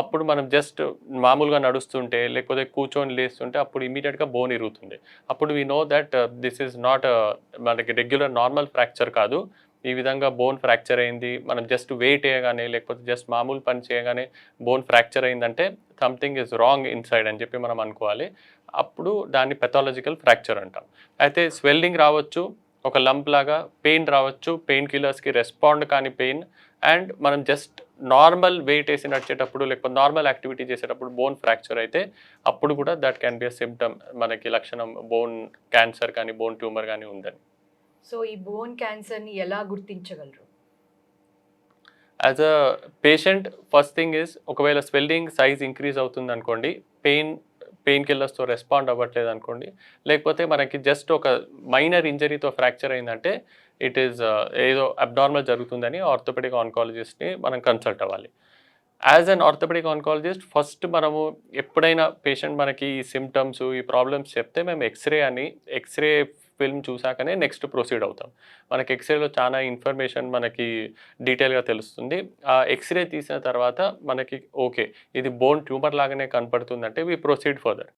అప్పుడు మనం జస్ట్ మామూలుగా నడుస్తుంటే లేకపోతే కూర్చొని లేస్తుంటే అప్పుడు ఇమీడియట్గా బోన్ ఇరుగుతుంది. అప్పుడు we know that this is not మనకి రెగ్యులర్ నార్మల్ ఫ్రాక్చర్ కాదు. ఈ విధంగా బోన్ ఫ్రాక్చర్ అయింది. మనం జస్ట్ వెయిట్ వేయగానే లేకపోతే జస్ట్ మామూలు పని చేయగానే బోన్ ఫ్రాక్చర్ అయిందంటే సంథింగ్ ఇస్ రాంగ్ ఇన్సైడ్ అని చెప్పి మనం అనుకోవాలి. అప్పుడు దాన్ని పెథాలజికల్ ఫ్రాక్చర్ అంటాం. అయితే స్వెల్లింగ్ రావచ్చు ఒక లంప్ లాగా పెయిన్ రావచ్చు పెయిన్ కిల్లర్స్కి రెస్పాండ్ కాని పెయిన్ అండ్ మనం జస్ట్ నార్మల్ వెయిట్ వేసి నడిచేటప్పుడు లేకపోతే నార్మల్ యాక్టివిటీ చేసేటప్పుడు బోన్ ఫ్రాక్చర్ అయితే అప్పుడు కూడా that can be a symptom. మనకి లక్షణం బోన్ క్యాన్సర్ కానీ బోన్ ట్యూమర్ కానీ ఉందని. సో ఈ బోన్ క్యాన్సర్ని ఎలా గుర్తించగలరు? As a patient first thing is ఒకవేళ స్వెల్లింగ్ సైజ్ ఇంక్రీజ్ అవుతుంది అనుకోండి పెయిన్ పెయిన్ కిల్లర్స్తో రెస్పాండ్ అవ్వట్లేదు అనుకోండి. లేకపోతే మనకి జస్ట్ ఒక మైనర్ ఇంజరీతో ఫ్రాక్చర్ అయిందంటే ఇట్ ఈస్ ఏదో అబ్నార్మల్ జరుగుతుందని ఆర్థోపెడిక్ ఆన్కాలజిస్ట్ని మనం కన్సల్ట్ అవ్వాలి. As an orthopaedic oncologist first మనము ఎప్పుడైనా పేషెంట్ మనకి ఈ సిమ్టమ్స్ ఈ ప్రాబ్లమ్స్ చెప్తే మేము ఎక్స్రే అని ఎక్స్రే ఫిల్మ్ చూసాకనే నెక్స్ట్ ప్రొసీడ్ అవుతాం. మనకి ఎక్స్రేలో చాలా ఇన్ఫర్మేషన్ మనకి డీటెయిల్గా తెలుస్తుంది. ఆ ఎక్స్రే తీసిన తర్వాత మనకి ఓకే ఇది బోన్ ట్యూమర్ లాగానే కనపడుతుందంటే వి ప్రొసీడ్ ఫర్దర్.